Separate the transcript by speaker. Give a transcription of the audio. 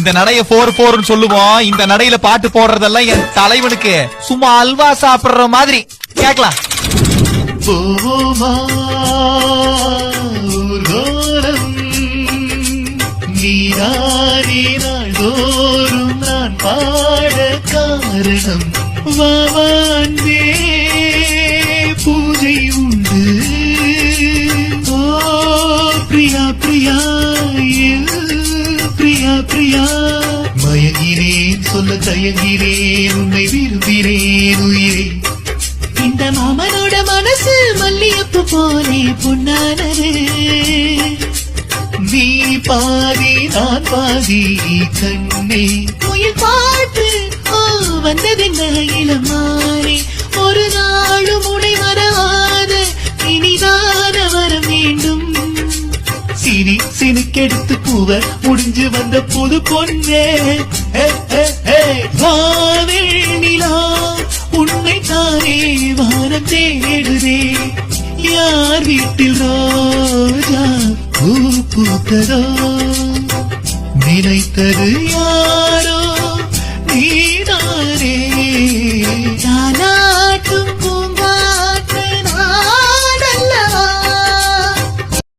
Speaker 1: இந்த நடைய போர் போர்னு சொல்லுவோம். இந்த நடையில பாட்டு போடுறதெல்லாம் என் தலைவனுக்கு சும்மா அல்வா சாப்பிடுற மாதிரி. கேக்கலாம்
Speaker 2: போவோமா நாள்தோறும் நான் பாட காரணம் வாவாண்டே பூஜை உண்டு. ஓ பிரியா பிரியா பிரியா? பிரியா மயங்கினேன் சொல்ல தயங்கிறேன் உன்னை விரும்பினேன் உயிரே. இந்த மாமனோட மனசு மல்லியப்பு போலே பொன்னானது. நீ பாதி நான் பாதி கண்ணே.
Speaker 3: முயல் பாட்டு ஓ வந்ததென்ன
Speaker 2: இளம் எடுத்து பூவ முடிஞ்சு வந்த புது பொண்ணே. வானில் நிலா உன்னை தானே வானம் தேடுதே. யார் வீட்டில் ரோஜா? பூ பூத்ததோ? நினைத்தது யாரோ? நீ